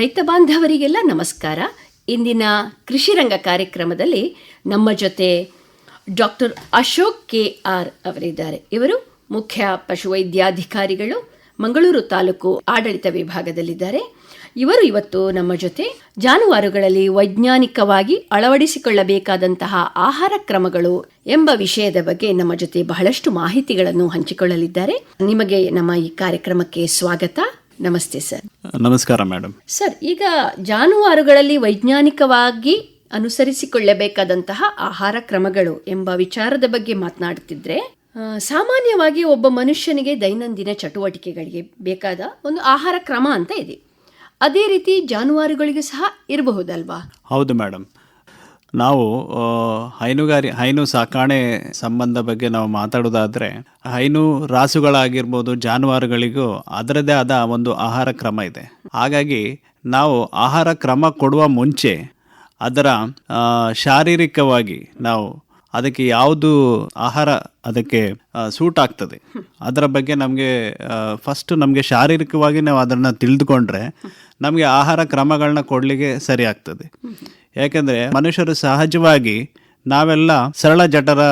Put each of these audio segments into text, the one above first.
ರೈತ ಬಾಂಧವರಿಗೆಲ್ಲ ನಮಸ್ಕಾರ. ಇಂದಿನ ಕೃಷಿ ರಂಗ ಕಾರ್ಯಕ್ರಮದಲ್ಲಿ ನಮ್ಮ ಜೊತೆ ಡಾಕ್ಟರ್ ಅಶೋಕ್ ಕೆ ಆರ್ ಅವರಿದ್ದಾರೆ. ಇವರು ಮುಖ್ಯ ಪಶುವೈದ್ಯಾಧಿಕಾರಿಗಳು, ಮಂಗಳೂರು ತಾಲೂಕು ಆಡಳಿತ ವಿಭಾಗದಲ್ಲಿದ್ದಾರೆ. ಇವರು ಇವತ್ತು ನಮ್ಮ ಜೊತೆ ಜಾನುವಾರುಗಳಲ್ಲಿ ವೈಜ್ಞಾನಿಕವಾಗಿ ಅಳವಡಿಸಿಕೊಳ್ಳಬೇಕಾದಂತಹ ಆಹಾರ ಕ್ರಮಗಳು ಎಂಬ ವಿಷಯದ ಬಗ್ಗೆ ನಮ್ಮ ಜೊತೆ ಬಹಳಷ್ಟು ಮಾಹಿತಿಗಳನ್ನು ಹಂಚಿಕೊಳ್ಳಲಿದ್ದಾರೆ. ನಿಮಗೆ ನಮ್ಮ ಈ ಕಾರ್ಯಕ್ರಮಕ್ಕೆ ಸ್ವಾಗತ. ನಮಸ್ತೆ ಸರ್. ನಮಸ್ಕಾರ ಮೇಡಮ್. ಸರ್ ಈಗ ಜಾನುವಾರುಗಳಲ್ಲಿ ವೈಜ್ಞಾನಿಕವಾಗಿ ಅನುಸರಿಸಿಕೊಳ್ಳಬೇಕಾದಂತಹ ಆಹಾರ ಕ್ರಮಗಳು ಎಂಬ ವಿಚಾರದ ಬಗ್ಗೆ ಮಾತನಾಡುತ್ತಿದ್ರೆ ಸಾಮಾನ್ಯವಾಗಿ ಒಬ್ಬ ಮನುಷ್ಯನಿಗೆ ದೈನಂದಿನ ಚಟುವಟಿಕೆಗಳಿಗೆ ಬೇಕಾದ ಒಂದು ಆಹಾರ ಕ್ರಮ ಅಂತ ಇದೆ. ಅದೇ ರೀತಿ ಜಾನುವಾರುಗಳಿಗೆ ಸಹ ಇರಬಹುದಲ್ವಾ? ಹೌದು ಮೇಡಮ್. ನಾವು ಹೈನುಗಾರಿ ಹೈನು ಸಾಕಾಣೆ ಸಂಬಂಧ ಬಗ್ಗೆ ನಾವು ಮಾತಾಡೋದಾದರೆ, ಹೈನು ರಾಸುಗಳಾಗಿರ್ಬೋದು ಜಾನುವಾರುಗಳಿಗೂ ಅದರದೇ ಆದ ಒಂದು ಆಹಾರ ಕ್ರಮ ಇದೆ. ಹಾಗಾಗಿ ನಾವು ಆಹಾರ ಕ್ರಮ ಕೊಡುವ ಮುಂಚೆ ಅದರ ಶಾರೀರಿಕವಾಗಿ ನಾವು ಅದಕ್ಕೆ ಯಾವುದು ಆಹಾರ ಅದಕ್ಕೆ ಸೂಟ್ ಆಗ್ತದೆ ಅದರ ಬಗ್ಗೆ ನಮಗೆ ಫಸ್ಟ್ ನಮಗೆ ಶಾರೀರಿಕವಾಗಿ ನಾವು ಅದನ್ನು ತಿಳಿದುಕೊಂಡ್ರೆ ನಮಗೆ ಆಹಾರ ಕ್ರಮಗಳನ್ನ ಕೊಡಲಿಕ್ಕೆ ಸರಿ ಆಗ್ತದೆ ಯಾಕೆಂದರೆ ಮನುಷ್ಯರು ಸಹಜವಾಗಿ ನಾವೆಲ್ಲ ಸರಳ ಜಠರ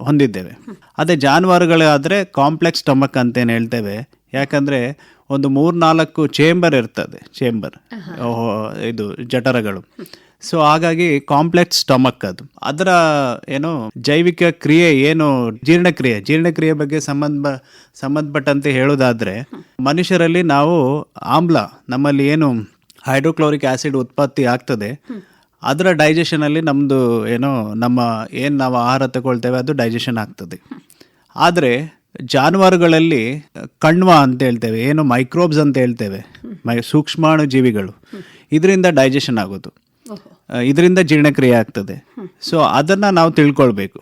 ಹೊಂದಿದ್ದೇವೆ. ಅದೇ ಜಾನುವಾರುಗಳಾದರೆ ಕಾಂಪ್ಲೆಕ್ಸ್ ಸ್ಟಮಕ್ ಅಂತೇನು ಹೇಳ್ತೇವೆ. ಯಾಕಂದರೆ ಒಂದು ಮೂರ್ನಾಲ್ಕು ಚೇಂಬರ್ ಇರ್ತದೆ ಚೇಂಬರ್ ಇದು ಜಠರಗಳು. ಸೊ ಹಾಗಾಗಿ ಕಾಂಪ್ಲೆಕ್ಸ್ ಸ್ಟಮಕ್ ಅದು. ಅದರ ಏನು ಜೈವಿಕ ಕ್ರಿಯೆ ಏನು ಜೀರ್ಣಕ್ರಿಯೆ? ಜೀರ್ಣಕ್ರಿಯೆ ಬಗ್ಗೆ ಸಂಬಂಧ ಸಂಬಂಧಪಟ್ಟಂತೆ ಹೇಳೋದಾದ್ರೆ ಮನುಷ್ಯರಲ್ಲಿ ನಾವು ಆಮ್ಲ ನಮ್ಮಲ್ಲಿ ಏನು ಹೈಡ್ರೋಕ್ಲೋರಿಕ್ ಆಸಿಡ್ ಉತ್ಪತ್ತಿ ಆಗ್ತದೆ. ಅದರ ಡೈಜೆಷನಲ್ಲಿ ನಮ್ಮದು ಏನೋ ನಮ್ಮ ಏನು ನಾವು ಆಹಾರ ತಗೊಳ್ತೇವೆ ಅದು ಡೈಜೆಷನ್ ಆಗ್ತದೆ. ಆದರೆ ಜಾನುವಾರುಗಳಲ್ಲಿ ಕಣ್ವ ಅಂತ ಹೇಳ್ತೇವೆ ಏನು ಮೈಕ್ರೋಬ್ಸ್ ಅಂತ ಹೇಳ್ತೇವೆ ಮೈ ಸೂಕ್ಷ್ಮಾಣು ಜೀವಿಗಳು. ಇದರಿಂದ ಡೈಜೆಷನ್ ಆಗೋದು. ಇದರಿಂದ ಜೀರ್ಣಕ್ರಿಯೆ ಆಗ್ತದೆ. ಸೊ ಅದನ್ನು ನಾವು ತಿಳ್ಕೊಳ್ಬೇಕು.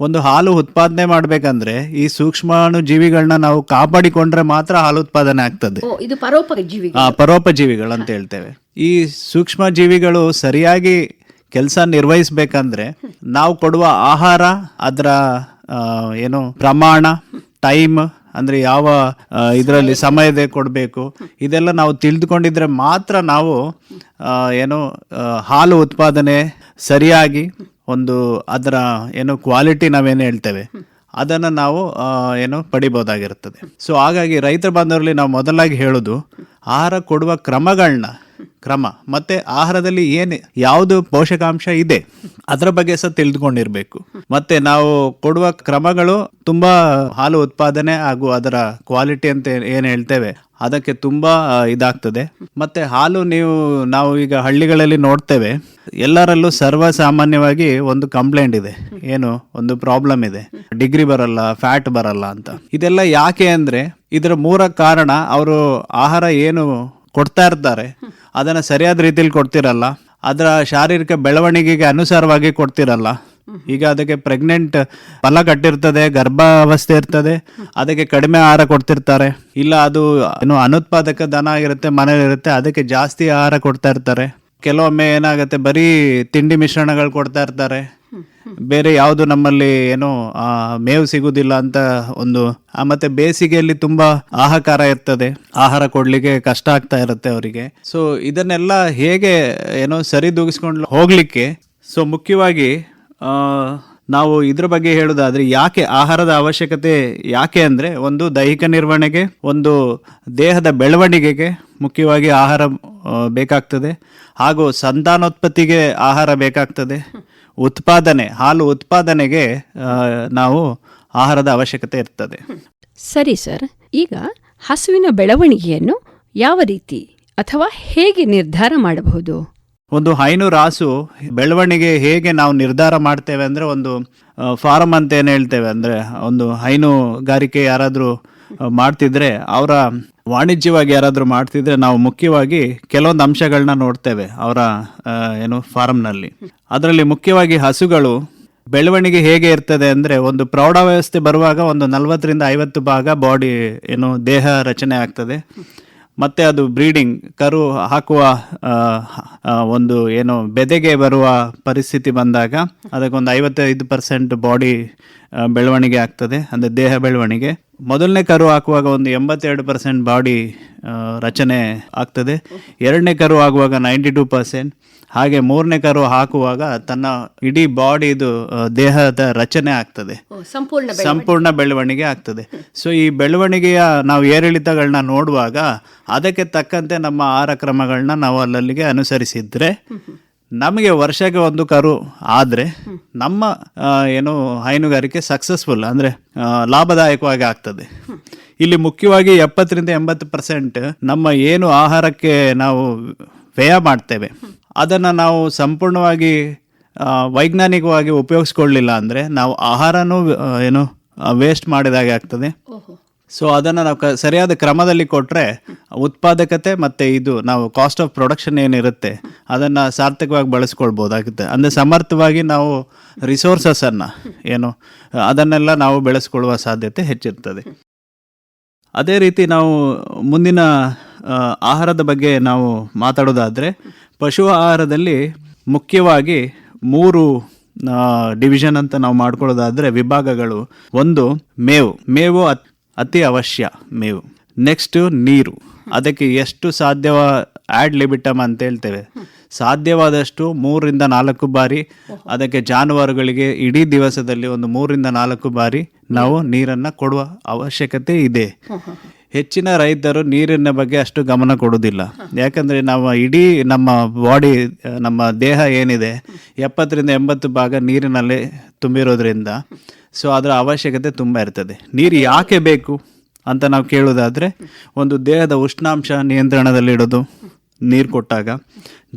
ಒಂದು ಹಾಲು ಉತ್ಪಾದನೆ ಮಾಡಬೇಕಂದ್ರೆ ಈ ಸೂಕ್ಷ್ಮಾಣು ಜೀವಿಗಳನ್ನ ನಾವು ಕಾಪಾಡಿಕೊಂಡ್ರೆ ಮಾತ್ರ ಹಾಲು ಉತ್ಪಾದನೆ ಆಗ್ತದೆ. ಇದು ಪರೋಪಕ ಜೀವಿ ಆ, ಪರೋಪಜೀವಿಗಳು ಅಂತ ಹೇಳ್ತೇವೆ. ಈ ಸೂಕ್ಷ್ಮ ಜೀವಿಗಳು ಸರಿಯಾಗಿ ಕೆಲಸ ನಿರ್ವಹಿಸ್ಬೇಕಂದ್ರೆ ನಾವು ಕೊಡುವ ಆಹಾರ ಅದರ ಏನು ಪ್ರಮಾಣ ಟೈಮ್ ಅಂದ್ರೆ ಯಾವ ಇದರಲ್ಲಿ ಸಮಯದ ಕೊಡಬೇಕು ಇದೆಲ್ಲ ನಾವು ತಿಳಿದುಕೊಂಡಿದ್ರೆ ಮಾತ್ರ ನಾವು ಏನು ಹಾಲು ಉತ್ಪಾದನೆ ಸರಿಯಾಗಿ ಒಂದು ಅದರ ಏನು ಕ್ವಾಲಿಟಿ ನಾವೇನು ಹೇಳ್ತೇವೆ, ಅದನ್ನು ನಾವು ಏನು ಪಡಿಬೋದಾಗಿರುತ್ತದೆ. ಸೊ ಹಾಗಾಗಿ ರೈತರ ಬಾಂಧವರಲ್ಲಿ ನಾವು ಮೊದಲಾಗಿ ಹೇಳೋದು, ಆಹಾರ ಕೊಡುವ ಕ್ರಮಗಳನ್ನ ಕ್ರಮ, ಮತ್ತೆ ಆಹಾರದಲ್ಲಿ ಏನು ಯಾವುದು ಪೋಷಕಾಂಶ ಇದೆ, ಅದರ ಬಗ್ಗೆ ಸಹ ತಿಳಿದುಕೊಂಡಿರಬೇಕು. ಮತ್ತೆ ನಾವು ಕೊಡುವ ಕ್ರಮಗಳು ತುಂಬಾ ಹಾಲು ಉತ್ಪಾದನೆ ಹಾಗೂ ಅದರ ಕ್ವಾಲಿಟಿ ಅಂತ ಏನು ಹೇಳ್ತೇವೆ ಅದಕ್ಕೆ ತುಂಬಾ ಇದಾಗ್ತದೆ. ಮತ್ತೆ ಹಾಲು ನೀವು, ನಾವು ಈಗ ಹಳ್ಳಿಗಳಲ್ಲಿ ನೋಡ್ತೇವೆ. ಎಲ್ಲರಲ್ಲೂ ಸರ್ವಸಾಮಾನ್ಯವಾಗಿ ಒಂದು ಕಂಪ್ಲೇಂಟ್ ಇದೆ. ಏನು, ಒಂದು ಪ್ರಾಬ್ಲಮ್ ಇದೆ. ಡಿಗ್ರಿ ಬರಲ್ಲ ಫ್ಯಾಟ್ ಬರಲ್ಲ ಅಂತ. ಇದೆಲ್ಲ ಯಾಕೆ ಅಂದ್ರೆ, ಇದರ ಮೂರ ಕಾರಣ ಅವರು ಆಹಾರ ಏನು ಕೊಡ್ತಾ ಇರ್ತಾರೆ, ಅದನ್ನ ಸರಿಯಾದ ರೀತಿಯಲ್ಲಿ ಕೊಡ್ತಿರಲ್ಲ, ಅದರ ಶಾರೀರಿಕ ಬೆಳವಣಿಗೆಗೆ ಅನುಸಾರವಾಗಿ ಕೊಡ್ತಿರಲ್ಲ. ಈಗ ಅದಕ್ಕೆ ಪ್ರೆಗ್ನೆಂಟ್ ಫಲ ಕಟ್ಟಿರ್ತದೆ ಗರ್ಭಾವಸ್ಥೆ ಇರ್ತದೆ ಅದಕ್ಕೆ ಕಡಿಮೆ ಆಹಾರ ಕೊಡ್ತಿರ್ತಾರೆ. ಇಲ್ಲ ಅದು ಏನು ಅನುತ್ಪಾದಕ ದನ ಆಗಿರುತ್ತೆ ಮನೇಲಿರುತ್ತೆ ಅದಕ್ಕೆ ಜಾಸ್ತಿ ಆಹಾರ ಕೊಡ್ತಾ ಇರ್ತಾರೆ. ಕೆಲವೊಮ್ಮೆ ಏನಾಗುತ್ತೆ ಬರೀ ತಿಂಡಿ ಮಿಶ್ರಣಗಳು ಕೊಡ್ತಾ ಇರ್ತಾರೆ. ಬೇರೆ ಯಾವುದು ನಮ್ಮಲ್ಲಿ ಏನು ಮೇವು ಸಿಗುವುದಿಲ್ಲ ಅಂತ ಒಂದು ಮತ್ತೆ ಬೇಸಿಗೆಯಲ್ಲಿ ತುಂಬಾ ಆಹಾಕಾರ ಇರ್ತದೆ. ಆಹಾರ ಕೊಡ್ಲಿಕ್ಕೆ ಕಷ್ಟ ಆಗ್ತಾ ಇರುತ್ತೆ ಅವರಿಗೆ. ಸೊ ಇದನ್ನೆಲ್ಲ ಹೇಗೆ ಏನೋ ಸರಿದೂಗಿಸ್ಕೊಂಡು ಹೋಗ್ಲಿಕ್ಕೆ ಸೊ ಮುಖ್ಯವಾಗಿ ನಾವು ಇದ್ರ ಬಗ್ಗೆ ಹೇಳೋದಾದ್ರೆ ಯಾಕೆ ಆಹಾರದ ಅವಶ್ಯಕತೆ ಯಾಕೆ ಅಂದ್ರೆ ಒಂದು ದೈಹಿಕ ನಿರ್ವಹಣೆಗೆ, ಒಂದು ದೇಹದ ಬೆಳವಣಿಗೆಗೆ ಮುಖ್ಯವಾಗಿ ಆಹಾರ ಬೇಕಾಗ್ತದೆ. ಹಾಗೂ ಸಂತಾನೋತ್ಪತ್ತಿಗೆ ಆಹಾರ ಬೇಕಾಗ್ತದೆ. ಉತ್ಪಾದನೆ, ಹಾಲು ಉತ್ಪಾದನೆಗೆ ನಾವು ಆಹಾರದ ಅವಶ್ಯಕತೆ ಇರ್ತದೆ. ಸರಿ ಸರ್, ಈಗ ಹಸುವಿನ ಬೆಳವಣಿಗೆಯನ್ನು ಯಾವ ರೀತಿ ಅಥವಾ ಹೇಗೆ ನಿರ್ಧಾರ ಮಾಡಬಹುದು? ಒಂದು ಹೈನು ರಾಸು ಬೆಳವಣಿಗೆ ಹೇಗೆ ನಾವು ನಿರ್ಧಾರ ಮಾಡ್ತೇವೆ ಅಂದರೆ ಒಂದು ಫಾರಮ್ ಅಂತ ಏನು ಹೇಳ್ತೇವೆ ಅಂದರೆ ಒಂದು ಹೈನುಗಾರಿಕೆ ಯಾರಾದರೂ ಮಾಡ್ತಿದ್ರೆ ಅವರ ವಾಣಿಜ್ಯವಾಗಿ ಯಾರಾದರೂ ಮಾಡ್ತಿದ್ರೆ ನಾವು ಮುಖ್ಯವಾಗಿ ಕೆಲವೊಂದು ಅಂಶಗಳನ್ನ ನೋಡ್ತೇವೆ ಅವರ ಏನು ಫಾರಮ್ನಲ್ಲಿ ಅದರಲ್ಲಿ ಮುಖ್ಯವಾಗಿ ಹಸುಗಳು ಬೆಳವಣಿಗೆ ಹೇಗೆ ಇರ್ತದೆ ಅಂದರೆ ಒಂದು ಪ್ರೌಢ ವ್ಯವಸ್ಥೆ ಬರುವಾಗ ಒಂದು ನಲವತ್ತರಿಂದ ಐವತ್ತು ಭಾಗ ಬಾಡಿ, ಏನು ದೇಹ ರಚನೆ ಆಗ್ತದೆ. ಮತ್ತೆ ಅದು ಬ್ರೀಡಿಂಗ್, ಕರು ಹಾಕುವ ಒಂದು ಏನು ಬೆದೆಗೆ ಬರುವ ಪರಿಸ್ಥಿತಿ ಬಂದಾಗ ಅದಕ್ಕೊಂದು ಐವತ್ತೈದು ಪರ್ಸೆಂಟ್ ಬಾಡಿ ಬೆಳವಣಿಗೆ ಆಗ್ತದೆ. ಅಂದರೆ ದೇಹ ಬೆಳವಣಿಗೆ. ಮೊದಲನೇ ಕರು ಹಾಕುವಾಗ ಒಂದು ಎಂಬತ್ತೆರಡು ಪರ್ಸೆಂಟ್ ಬಾಡಿ ರಚನೆ ಆಗ್ತದೆ. ಎರಡನೇ ಕರು ಆಗುವಾಗ ನೈಂಟಿ ಟೂ ಪರ್ಸೆಂಟ್. ಹಾಗೆ ಮೂರನೇ ಕರು ಹಾಕುವಾಗ ತನ್ನ ಇಡೀ ಬಾಡಿದು ದೇಹದ ರಚನೆ ಆಗ್ತದೆ. ಸಂಪೂರ್ಣ ಬೆಳವಣಿಗೆ. ಆಗ್ತದೆ. ಸೊ ಈ ಬೆಳವಣಿಗೆಯ ನಾವು ಏರಿಳಿತಗಳನ್ನ ನೋಡುವಾಗ ಅದಕ್ಕೆ ತಕ್ಕಂತೆ ನಮ್ಮ ಆಹಾರ ಕ್ರಮಗಳನ್ನ ನಾವು ಅಲ್ಲಲ್ಲಿಗೆ ಅನುಸರಿಸಿದ್ರೆ ನಮಗೆ ವರ್ಷಕ್ಕೆ ಒಂದು ಕರು ಆದರೆ ನಮ್ಮ ಏನು ಹೈನುಗಾರಿಕೆ ಸಕ್ಸಸ್ಫುಲ್ ಅಂದರೆ ಲಾಭದಾಯಕವಾಗಿ ಆಗ್ತದೆ. ಇಲ್ಲಿ ಮುಖ್ಯವಾಗಿ ಎಪ್ಪತ್ತರಿಂದ ಎಂಬತ್ತು ಪರ್ಸೆಂಟ್ ನಮ್ಮ ಏನು ಆಹಾರಕ್ಕೆ ನಾವು ವ್ಯಯ ಮಾಡ್ತೇವೆ ಅದನ್ನು ನಾವು ಸಂಪೂರ್ಣವಾಗಿ ವೈಜ್ಞಾನಿಕವಾಗಿ ಉಪಯೋಗಿಸ್ಕೊಳ್ಳಿಲ್ಲ ಅಂದರೆ ನಾವು ಆಹಾರನೂ ಏನು ವೇಸ್ಟ್ ಮಾಡಿದಾಗೆ ಆಗ್ತದೆ. ಸೊ ಅದನ್ನು ನಾವು ಸರಿಯಾದ ಕ್ರಮದಲ್ಲಿ ಕೊಟ್ಟರೆ ಉತ್ಪಾದಕತೆ ಮತ್ತು ಇದು ನಾವು ಕಾಸ್ಟ್ ಆಫ್ ಪ್ರೊಡಕ್ಷನ್ ಏನಿರುತ್ತೆ, ಅದನ್ನು ಸಾರ್ಥಕವಾಗಿ ಬಳಸ್ಕೊಳ್ಬೋದಾಗುತ್ತೆ. ಅಂದರೆ ಸಮರ್ಥವಾಗಿ ನಾವು ರಿಸೋರ್ಸಸನ್ನು ಏನು, ಅದನ್ನೆಲ್ಲ ನಾವು ಬೆಳೆಸ್ಕೊಳ್ಳುವ ಸಾಧ್ಯತೆ ಹೆಚ್ಚಿರ್ತದೆ. ಅದೇ ರೀತಿ ನಾವು ಮುಂದಿನ ಆಹಾರದ ಬಗ್ಗೆ ನಾವು ಮಾತಾಡೋದಾದರೆ, ಪಶು ಆಹಾರದಲ್ಲಿ ಮುಖ್ಯವಾಗಿ ಮೂರು ಡಿವಿಷನ್ ಅಂತ ನಾವು ಮಾಡ್ಕೊಳ್ಳೋದಾದರೆ ವಿಭಾಗಗಳು. ಒಂದು ಮೇವು. ಮೇವು ಅತ್- ಅತಿ ಅವಶ್ಯ ಮೇವು. ನೆಕ್ಸ್ಟ್ ನೀರು. ಅದಕ್ಕೆ ಎಷ್ಟು ಸಾಧ್ಯವ ಆ್ಯಡ್ ಲಿಬಿಟಮ್ ಅಂತ ಹೇಳ್ತೇವೆ. ಸಾಧ್ಯವಾದಷ್ಟು ಮೂರರಿಂದ ನಾಲ್ಕು ಬಾರಿ, ಅದಕ್ಕೆ ಜಾನುವಾರುಗಳಿಗೆ ಇಡೀ ದಿವಸದಲ್ಲಿ ಒಂದು ಮೂರರಿಂದ ನಾಲ್ಕು ಬಾರಿ ನಾವು ನೀರನ್ನು ಕೊಡುವ ಅವಶ್ಯಕತೆ ಇದೆ. ಹೆಚ್ಚಿನ ರೈತರು ನೀರಿನ ಬಗ್ಗೆ ಅಷ್ಟು ಗಮನ ಕೊಡೋದಿಲ್ಲ ಯಾಕಂದರೆ ನಾವು ಇಡೀ ನಮ್ಮ ಬಾಡಿ ನಮ್ಮ ದೇಹ ಏನಿದೆ, ಎಪ್ಪತ್ತರಿಂದ ಎಂಬತ್ತು ಭಾಗ ನೀರಿನಲ್ಲಿ ತುಂಬಿರೋದ್ರಿಂದ ಸೊ ಅದರ ಅವಶ್ಯಕತೆ ತುಂಬ ಇರ್ತದೆ. ನೀರು ಯಾಕೆ ಬೇಕು ಅಂತ ನಾವು ಕೇಳೋದಾದರೆ ಒಂದು ದೇಹದ ಉಷ್ಣಾಂಶ ನಿಯಂತ್ರಣದಲ್ಲಿಡೋದು ನೀರು ಕೊಟ್ಟಾಗ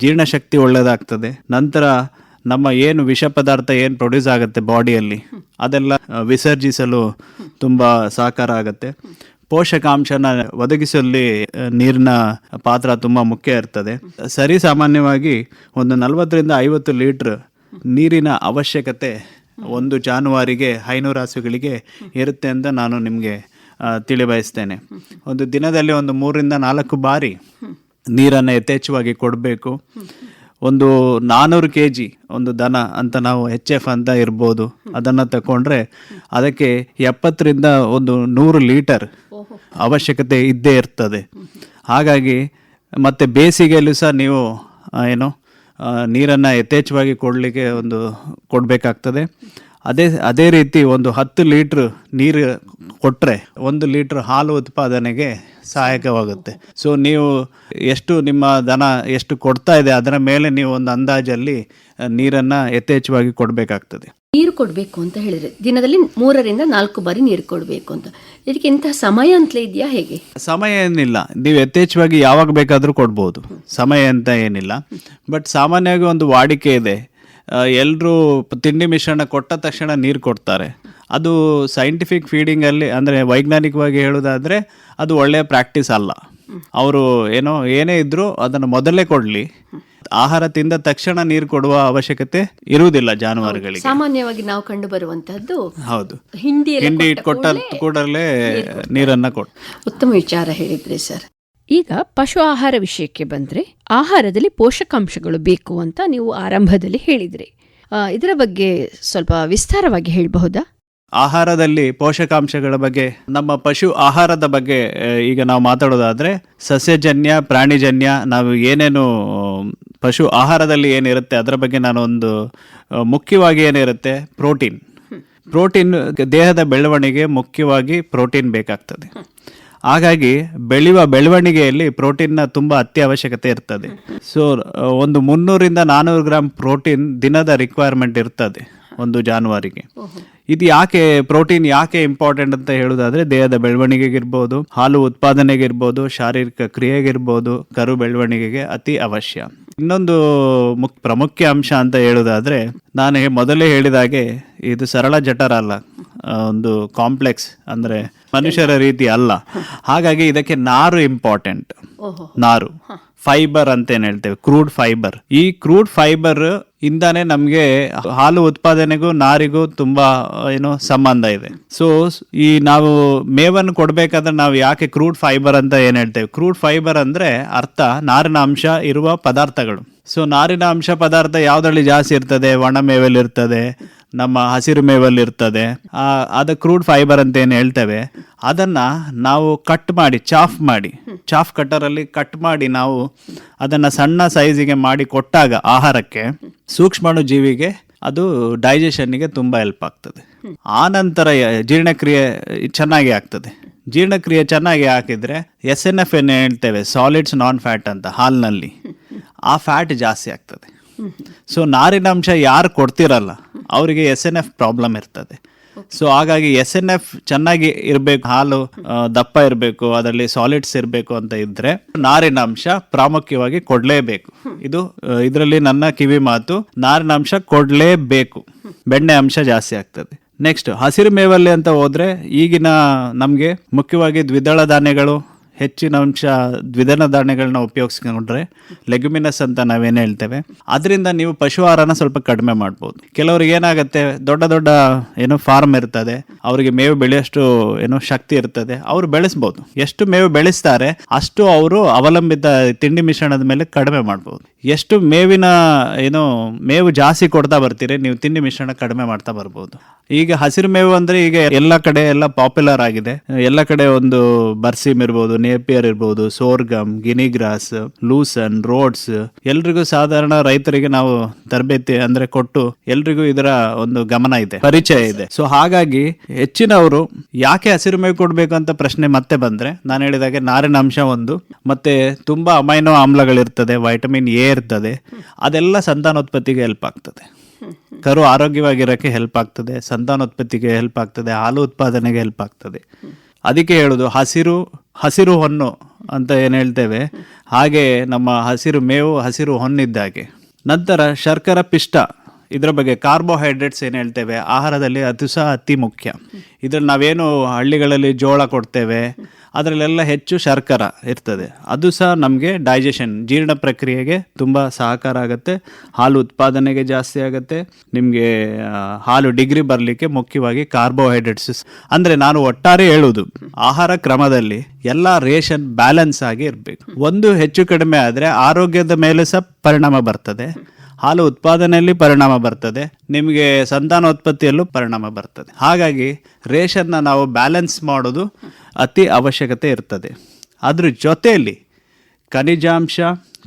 ಜೀರ್ಣಶಕ್ತಿ ಒಳ್ಳೆಯದಾಗ್ತದೆ ನಂತರ ನಮ್ಮ ಏನು ವಿಷ ಪದಾರ್ಥ ಏನು ಪ್ರೊಡ್ಯೂಸ್ ಆಗುತ್ತೆ ಬಾಡಿಯಲ್ಲಿ ಅದೆಲ್ಲ ವಿಸರ್ಜಿಸಲು ತುಂಬ ಸಹಕಾರ ಆಗುತ್ತೆ. ಪೋಷಕಾಂಶನ ಒದಗಿಸುವಲ್ಲಿ ನೀರಿನ ಪಾತ್ರ ತುಂಬ ಮುಖ್ಯ ಇರ್ತದೆ. ಸರಿ ಸಾಮಾನ್ಯವಾಗಿ ಒಂದು ನಲವತ್ತರಿಂದ ಐವತ್ತು ಲೀಟ್ರ್ ನೀರಿನ ಅವಶ್ಯಕತೆ ಒಂದು ಜಾನುವಾರಿಗೆ, ಐನೂರು ಹಸುಗಳಿಗೆ ಇರುತ್ತೆ ಅಂತ ನಾನು ನಿಮಗೆ ತಿಳಿಬಯಸ್ತೇನೆ. ಒಂದು ದಿನದಲ್ಲಿ ಒಂದು ಮೂರರಿಂದ ನಾಲ್ಕು ಬಾರಿ ನೀರನ್ನು ಯಥೇಚ್ಛವಾಗಿ ಕೊಡಬೇಕು. ಒಂದು ನಾನ್ನೂರು ಕೆ ಜಿ ಒಂದು ದನ ಅಂತ ನಾವು ಎಚ್ ಎಫ್ ಅಂತ ಇರ್ಬೋದು. ಅದನ್ನು ತಗೊಂಡ್ರೆ ಅದಕ್ಕೆ ಎಪ್ಪತ್ತರಿಂದ ಒಂದು ನೂರು ಲೀಟರ್ ಅವಶ್ಯಕತೆ ಇದ್ದೇ ಇರ್ತದೆ. ಹಾಗಾಗಿ ಮತ್ತು ಬೇಸಿಗೆಯಲ್ಲೂ ಸಹ ನೀವು ಏನು ನೀರನ್ನು ಯಥೇಚ್ಛವಾಗಿ ಕೊಡಲಿಕ್ಕೆ ಒಂದು ಕೊಡಬೇಕಾಗ್ತದೆ. ಅದೇ ಅದೇ ರೀತಿ ಒಂದು ಹತ್ತು ಲೀಟ್ರ್ ನೀರು ಕೊಟ್ಟರೆ ಒಂದು ಲೀಟ್ರ್ ಹಾಲು ಉತ್ಪಾದನೆಗೆ ಸಹಾಯಕವಾಗುತ್ತೆ. ಸೊ ನೀವು ಎಷ್ಟು ನಿಮ್ಮ ದನ ಎಷ್ಟು ಕೊಡ್ತಾ ಇದೆ ಅದರ ಮೇಲೆ ನೀವು ಒಂದು ಅಂದಾಜಲ್ಲಿ ನೀರನ್ನು ಯಥೇಚ್ಛವಾಗಿ ಕೊಡಬೇಕಾಗ್ತದೆ. ನೀರು ಕೊಡಬೇಕು ಅಂತ ಹೇಳಿದ್ರೆ ದಿನದಲ್ಲಿ ಮೂರರಿಂದ ನಾಲ್ಕು ಬಾರಿ ನೀರು ಕೊಡಬೇಕು ಅಂತ. ಇದಕ್ಕೆ ಇಂತಹ ಸಮಯ ಅಂತಲೇ ಇದೆಯಾ ಹೇಗೆ? ಸಮಯ ಏನಿಲ್ಲ. ನೀವು ಯಥೇಚ್ಛವಾಗಿ ಯಾವಾಗ ಬೇಕಾದರೂ ಕೊಡ್ಬೋದು. ಸಮಯ ಅಂತ ಏನಿಲ್ಲ. ಬಟ್ ಸಾಮಾನ್ಯವಾಗಿ ಒಂದು ವಾಡಿಕೆ ಇದೆ. ಎಲ್ಲರೂ ತಿಂಡಿ ಮಿಶ್ರಣ ಕೊಟ್ಟ ತಕ್ಷಣ ನೀರು ಕೊಡ್ತಾರೆ. ಅದು ಸೈಂಟಿಫಿಕ್ ಫೀಡಿಂಗಲ್ಲಿ ಅಂದರೆ ವೈಜ್ಞಾನಿಕವಾಗಿ ಹೇಳೋದಾದರೆ ಅದು ಒಳ್ಳೆಯ ಪ್ರಾಕ್ಟೀಸ್ ಅಲ್ಲ. ಅವರು ಏನೋ ಏನೇ ಇದ್ದರೂ ಅದನ್ನು ಮೊದಲೇ ಕೊಡಲಿ. ಆಹಾರ ತಿಂದ ತಕ್ಷಣ ನೀರು ಕೊಡುವ ಅವಶ್ಯಕತೆ ಇರುವುದಿಲ್ಲ ಜಾನುವಾರುಗಳಿಗೆ. ಸಾಮಾನ್ಯವಾಗಿ ನಾವು ಕಂಡು ಬರುವಂತಹದ್ದು ಹೌದು. ಹಿಂಡಿ ಹಿಂಡಿ ಕೊಟ್ಟ ಕೂಡಲೇ ನೀರನ್ನ ಕೊಟ್ಟು ಉತ್ತಮ ವಿಚಾರ ಹೇಳಿದ್ರಿ ಸರ್. ಈಗ ಪಶು ಆಹಾರ ವಿಷಯಕ್ಕೆ ಬಂದರೆ ಆಹಾರದಲ್ಲಿ ಪೋಷಕಾಂಶಗಳು ಬೇಕು ಅಂತ ನೀವು ಆರಂಭದಲ್ಲಿ ಹೇಳಿದ್ರಿ. ಇದರ ಬಗ್ಗೆ ಸ್ವಲ್ಪ ವಿಸ್ತಾರವಾಗಿ ಹೇಳಬಹುದಾ? ಆಹಾರದಲ್ಲಿ ಪೋಷಕಾಂಶಗಳ ಬಗ್ಗೆ, ನಮ್ಮ ಪಶು ಆಹಾರದ ಬಗ್ಗೆ ಈಗ ನಾವು ಮಾತಾಡೋದಾದರೆ ಸಸ್ಯಜನ್ಯ, ಪ್ರಾಣಿಜನ್ಯ, ನಾವು ಏನೇನು, ಪಶು ಆಹಾರದಲ್ಲಿ ಏನಿರುತ್ತೆ, ಅದರ ಬಗ್ಗೆ ನಾನು ಒಂದು ಮುಖ್ಯವಾಗಿ ಏನಿರುತ್ತೆ, ಪ್ರೋಟೀನ್. ಪ್ರೋಟೀನ್ ದೇಹದ ಬೆಳವಣಿಗೆ ಮುಖ್ಯವಾಗಿ ಪ್ರೋಟೀನ್ ಬೇಕಾಗ್ತದೆ. ಹಾಗಾಗಿ ಬೆಳೆಯುವ ಬೆಳವಣಿಗೆಯಲ್ಲಿ ಪ್ರೋಟೀನ್ನ ತುಂಬ ಅತ್ಯವಶ್ಯಕತೆ ಇರ್ತದೆ. ಸೊ ಒಂದು ಮುನ್ನೂರಿಂದ ನಾನ್ನೂರು ಗ್ರಾಮ್ ಪ್ರೋಟೀನ್ ದಿನದ ರಿಕ್ವೈರ್ಮೆಂಟ್ ಇರ್ತದೆ ಒಂದು ಜಾನುವಾರಿಗೆ. ಇದು ಯಾಕೆ ಪ್ರೋಟೀನ್ ಯಾಕೆ ಇಂಪಾರ್ಟೆಂಟ್ ಅಂತ ಹೇಳೋದಾದ್ರೆ ದೇಹದ ಬೆಳವಣಿಗೆಗಿರ್ಬೋದು ಹಾಲು ಉತ್ಪಾದನೆಗಿರ್ಬೋದು ಶಾರೀರಿಕ ಕ್ರಿಯೆಗಿರ್ಬೋದು ಕರು ಬೆಳವಣಿಗೆಗೆ ಅತಿ ಅವಶ್ಯ. ಇನ್ನೊಂದು ಮುಕ್ ಪ್ರಮುಖ ಅಂಶ ಅಂತ ಹೇಳೋದಾದ್ರೆ ನಾನು ಮೊದಲೇ ಹೇಳಿದಾಗೆ ಇದು ಸರಳ ಜಠರ ಅಲ್ಲ ಒಂದು ಕಾಂಪ್ಲೆಕ್ಸ್ ಅಂದ್ರೆ ಮನುಷ್ಯರ ರೀತಿ ಅಲ್ಲ. ಹಾಗಾಗಿ ಇದಕ್ಕೆ ನಾರು ಇಂಪಾರ್ಟೆಂಟ್ ನಾರು. ಫೈಬರ್ ಅಂತ ಏನ್ ಹೇಳ್ತೇವೆ. ಕ್ರೂಡ್ ಫೈಬರ್ ಈ ಕ್ರೂಡ್ ಫೈಬರ್ ಇಂದಾನೆ ನಮಗೆ ಹಾಲು ಉತ್ಪಾದನೆಗೂ ನಾರಿಗೂ ತುಂಬಾ ಏನು ಸಂಬಂಧ ಇದೆ. ಸೊ ಈ ನಾವು ಮೇವನ್ನು ಕೊಡ್ಬೇಕಾದ್ರೆ ನಾವು ಯಾಕೆ ಕ್ರೂಡ್ ಫೈಬರ್ ಅಂತ ಏನು ಹೇಳ್ತೇವೆ? ಕ್ರೂಡ್ ಫೈಬರ್ ಅಂದ್ರೆ ಅರ್ಥ, ನಾರಿನ ಅಂಶ ಇರುವ ಪದಾರ್ಥಗಳು. ಸೊ ನಾರಿನ ಅಂಶ ಪದಾರ್ಥ ಯಾವುದರಲ್ಲಿ ಜಾಸ್ತಿ ಇರ್ತದೆ? ಒಣ ಮೇವಲ್ಲಿ ಇರ್ತದೆ ನಮ್ಮ ಹಸಿರು ಮೇವಲ್ಲಿ ಇರ್ತದೆ. ಆ, ಅದು ಕ್ರೂಡ್ ಫೈಬರ್ ಅಂತ ಏನು ಹೇಳ್ತೇವೆ? ಅದನ್ನ ನಾವು ಕಟ್ ಮಾಡಿ ಚಾಫ್ ಮಾಡಿ. ಚಾಫ್ ಕಟ್ಟರಲ್ಲಿ ಕಟ್ ಮಾಡಿ ನಾವು ಅದನ್ನ ಸಣ್ಣ ಸೈಜಿಗೆ ಮಾಡಿ ಕೊಟ್ಟಾಗ ಆಹಾರಕ್ಕೆ ಸೂಕ್ಷ್ಮಾಣು ಜೀವಿಗೆ ಅದು ಡೈಜೆಷನ್ಗೆ ತುಂಬ ಹೆಲ್ಪ್ ಆಗ್ತದೆ. ಆ ನಂತರ ಜೀರ್ಣಕ್ರಿಯೆ ಚೆನ್ನಾಗಿ ಆಗ್ತದೆ. ಜೀರ್ಣಕ್ರಿಯೆ ಚೆನ್ನಾಗಿ ಹಾಕಿದರೆ ಎಸ್ ಎನ್ ಎಫ್ ಏನು ಹೇಳ್ತೇವೆ ಸಾಲಿಡ್ಸ್ ನಾನ್ ಫ್ಯಾಟ್ ಅಂತ ಹಾಲಿನಲ್ಲಿ. ಆ ಫ್ಯಾಟ್ ಜಾಸ್ತಿ ಆಗ್ತದೆ. ಸೊ ನಾರಿನಾಂಶ ಯಾರು ಕೊಡ್ತಿರಲ್ಲ, ಅವರಿಗೆ ಎಸ್ ಎನ್ ಎಫ್ ಪ್ರಾಬ್ಲಮ್ ಇರ್ತದೆ. ಸೊ ಹಾಗಾಗಿ ಎಸ್ ಎನ್ ಎಫ್ ಚೆನ್ನಾಗಿ ಇರಬೇಕು, ಹಾಲು ದಪ್ಪ ಇರಬೇಕು, ಅದರಲ್ಲಿ ಸಾಲಿಡ್ಸ್ ಇರಬೇಕು ಅಂತ ಇದ್ರೆ ನಾರಿನಾಂಶ ಪ್ರಾಮುಖ್ಯವಾಗಿ ಕೊಡಲೇಬೇಕು. ಇದು ಇದರಲ್ಲಿ ನನ್ನ ಕಿವಿ ಮಾತು ನಾರಿನಾಂಶ ಕೊಡಲೇಬೇಕು. ಬೆಣ್ಣೆ ಅಂಶ ಜಾಸ್ತಿ ಆಗ್ತದೆ. ನೆಕ್ಸ್ಟ್ ಹಸಿರು ಮೇವಲ್ಲಿ ಅಂತ ಹೋದರೆ ಈಗಿನ ನಮಗೆ ಮುಖ್ಯವಾಗಿ ದ್ವಿದಳ ಧಾನ್ಯಗಳು, ಹೆಚ್ಚಿನ ಅಂಶ ದ್ವಿದಳ ಧಾನ್ಯಗಳನ್ನ ಉಪಯೋಗಿಸ್ಕೊಂಡ್ರೆ ಲೆಗ್ಯುಮಿನಸ್ ಅಂತ ನಾವೇನು ಹೇಳ್ತೇವೆ. ಅದರಿಂದ ನೀವು ಪಶು ಆಹಾರನ ಸ್ವಲ್ಪ ಕಡಿಮೆ ಮಾಡ್ಬೋದು. ಕೆಲವರಿಗೆ ಏನಾಗುತ್ತೆ, ದೊಡ್ಡ ದೊಡ್ಡ ಏನೋ ಫಾರ್ಮ್ ಇರ್ತದೆ, ಅವರಿಗೆ ಮೇವು ಬೆಳೆಯೋಷ್ಟು ಏನೋ ಶಕ್ತಿ ಇರ್ತದೆ, ಅವರು ಬೆಳೆಸ್ಬೋದು. ಎಷ್ಟು ಮೇವು ಬೆಳೆಸ್ತಾರೆ, ಅಷ್ಟು ಅವರು ಅವಲಂಬಿತ ತಿಂಡಿ ಮಿಶ್ರಣದ ಮೇಲೆ ಕಡಿಮೆ ಮಾಡ್ಬೋದು. ಎಷ್ಟು ಮೇವಿನ, ಏನು, ಮೇವು ಜಾಸ್ತಿ ಕೊಡ್ತಾ ಬರ್ತೀರಿ, ನೀವು ತಿಂಡಿ ಮಿಶ್ರಣ ಕಡಿಮೆ ಮಾಡ್ತಾ ಬರ್ಬೋದು. ಈಗ ಹಸಿರು ಮೇವು ಅಂದ್ರೆ ಈಗ ಎಲ್ಲ ಕಡೆ ಎಲ್ಲ ಪಾಪ್ಯುಲರ್ ಆಗಿದೆ. ಎಲ್ಲ ಕಡೆ ಒಂದು ಬರ್ಸಿಮ್ ಇರ್ಬೋದು, ನೇಪಿಯರ್ ಇರ್ಬೋದು, ಸೋರ್ಗಮ್ ಗಿನಿಗ್ರಾಸ್ ಲೂಸನ್ ರೋಡ್ಸ್ ಎಲ್ರಿಗೂ ಸಾಧಾರಣ ರೈತರಿಗೆ ನಾವು ತರಬೇತಿ ಅಂದ್ರೆ ಕೊಟ್ಟು ಎಲ್ರಿಗೂ ಇದರ ಒಂದು ಗಮನ ಇದೆ, ಪರಿಚಯ ಇದೆ. ಸೊ ಹಾಗಾಗಿ ಹೆಚ್ಚಿನವರು ಯಾಕೆ ಹಸಿರು ಮೇವು ಕೊಡಬೇಕು ಅಂತ ಪ್ರಶ್ನೆ ಮತ್ತೆ ಬಂದ್ರೆ, ನಾನು ಹೇಳಿದಾಗೆ ನಾರಿನ ಅಂಶ ಒಂದು, ಮತ್ತೆ ತುಂಬಾ ಅಮೈನೋ ಆಮ್ಲಗಳಿರ್ತದೆ ವೈಟಮಿನ್ ಎ ಇರ್ತದೆ ಅದೆಲ್ಲ ಸಂತಾನೋತ್ಪತ್ತಿಗೆ ಹೆಲ್ಪ್ ಆಗ್ತದೆ. ಕರು ಆರೋಗ್ಯವಾಗಿರೋಕ್ಕೆ ಹೆಲ್ಪ್ ಆಗ್ತದೆ, ಸಂತಾನೋತ್ಪತ್ತಿಗೆ ಹೆಲ್ಪ್ ಆಗ್ತದೆ, ಹಾಲು ಉತ್ಪಾದನೆಗೆ ಹೆಲ್ಪ್ ಆಗ್ತದೆ. ಅದಕ್ಕೆ ಹೇಳೋದು, ಹಸಿರು ಹಸಿರು ಹೊನ್ನು ಅಂತ ಏನು ಹೇಳ್ತೇವೆ, ಹಾಗೆ ನಮ್ಮ ಹಸಿರು ಮೇವು, ಹಸಿರು ಹೊನ್ನಿದ್ದಾಗೆ. ನಂತರ ಶರ್ಕರ ಪಿಷ್ಟ. ಇದರ ಬಗ್ಗೆ ಕಾರ್ಬೋಹೈಡ್ರೇಟ್ಸ್ ಏನು ಹೇಳ್ತೇವೆ? ಆಹಾರದಲ್ಲಿ ಅದು ಸಹ ಅತಿ ಮುಖ್ಯ. ಇದ್ರಲ್ಲಿ ನಾವೇನು ಹಳ್ಳಿಗಳಲ್ಲಿ ಜೋಳ ಕೊಡ್ತೇವೆ, ಅದರಲ್ಲೆಲ್ಲ ಹೆಚ್ಚು ಶರ್ಕರ ಇರ್ತದೆ. ಅದು ಸಹ ನಮಗೆ ಡೈಜೆಷನ್ ಜೀರ್ಣ ಪ್ರಕ್ರಿಯೆಗೆ ತುಂಬ ಸಹಕಾರ ಆಗುತ್ತೆ. ಹಾಲು ಉತ್ಪಾದನೆಗೆ ಜಾಸ್ತಿ ಆಗುತ್ತೆ. ನಿಮಗೆ ಹಾಲು ಡಿಗ್ರಿ ಬರಲಿಕ್ಕೆ ಮುಖ್ಯವಾಗಿ ಕಾರ್ಬೋಹೈಡ್ರೇಟ್ಸ್. ಅಂದರೆ ನಾನು ಒಟ್ಟಾರೆ ಹೇಳುವುದು ಆಹಾರ ಕ್ರಮದಲ್ಲಿ ಎಲ್ಲ ರೇಷನ್ ಬ್ಯಾಲೆನ್ಸ್ ಆಗಿ ಇರಬೇಕು. ಒಂದು ಹೆಚ್ಚು ಕಡಿಮೆ ಆದರೆ ಆರೋಗ್ಯದ ಮೇಲೆ ಸಹ ಪರಿಣಾಮ ಬರ್ತದೆ. ಹಾಲು ಉತ್ಪಾದನೆಯಲ್ಲಿ ಪರಿಣಾಮ ಬರ್ತದೆ, ನಿಮಗೆ ಸಂತಾನೋತ್ಪತ್ತಿಯಲ್ಲೂ ಪರಿಣಾಮ ಬರ್ತದೆ. ಹಾಗಾಗಿ ರೇಷನ್ನ ನಾವು ಬ್ಯಾಲೆನ್ಸ್ ಮಾಡೋದು ಅತಿ ಅವಶ್ಯಕತೆ ಇರ್ತದೆ. ಅದ್ರ ಜೊತೆಯಲ್ಲಿ ಖನಿಜಾಂಶ,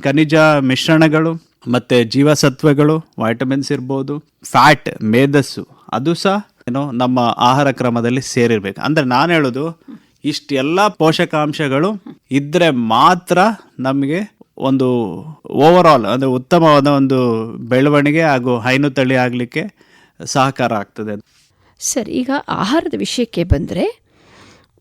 ಖನಿಜ ಮಿಶ್ರಣಗಳು ಮತ್ತು ಜೀವಸತ್ವಗಳು ವೈಟಮಿನ್ಸ್ ಇರ್ಬೋದು ಫ್ಯಾಟ್ ಮೇಧಸ್ಸು ಅದು ಸಹ ಏನೋ ನಮ್ಮ ಆಹಾರ ಕ್ರಮದಲ್ಲಿ ಸೇರಿರಬೇಕು. ಅಂದರೆ ನಾನು ಹೇಳೋದು ಇಷ್ಟೆಲ್ಲ ಪೋಷಕಾಂಶಗಳು ಇದ್ದರೆ ಮಾತ್ರ ನಮಗೆ ಒಂದು ಓವರ್ ಆಲ್ ಅಂದರೆ ಉತ್ತಮವಾದ ಒಂದು ಬೆಳವಣಿಗೆ ಹಾಗೂ ಹೈನು ತಳಿ ಆಗಲಿಕ್ಕೆ ಸಹಕಾರ ಆಗ್ತದೆ. ಸರ್ ಈಗ ಆಹಾರದ ವಿಷಯಕ್ಕೆ ಬಂದರೆ